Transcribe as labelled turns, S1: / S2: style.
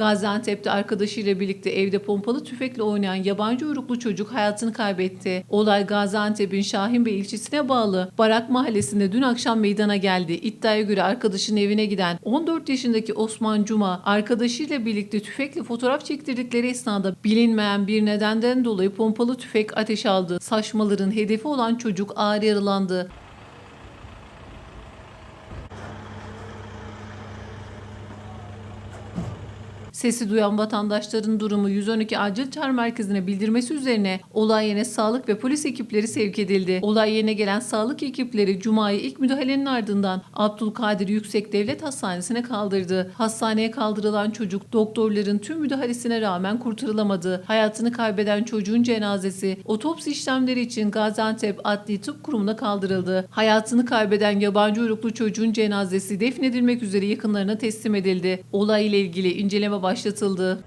S1: Gaziantep'te arkadaşıyla birlikte evde pompalı tüfekle oynayan yabancı uyruklu çocuk hayatını kaybetti. Olay Gaziantep'in Şahinbey ilçesine bağlı Barak mahallesinde dün akşam meydana geldi. İddiaya göre arkadaşın evine giden 14 yaşındaki Osman Cuma arkadaşıyla birlikte tüfekle fotoğraf çektirdikleri esnada bilinmeyen bir nedenden dolayı pompalı tüfek ateş aldı. Saçmaların hedefi olan çocuk ağır yaralandı. Sesi duyan vatandaşların durumu 112 acil çağrı merkezine bildirmesi üzerine olay yerine sağlık ve polis ekipleri sevk edildi. Olay yerine gelen sağlık ekipleri Cuma'yı ilk müdahalenin ardından Abdülkadir Yüksek Devlet Hastanesi'ne kaldırdı. Hastaneye kaldırılan çocuk doktorların tüm müdahalesine rağmen kurtarılamadı. Hayatını kaybeden çocuğun cenazesi otopsi işlemleri için Gaziantep Adli Tıp Kurumu'na kaldırıldı. Hayatını kaybeden yabancı uyruklu çocuğun cenazesi defnedilmek üzere yakınlarına teslim edildi. Olay ile ilgili inceleme başlatıldı.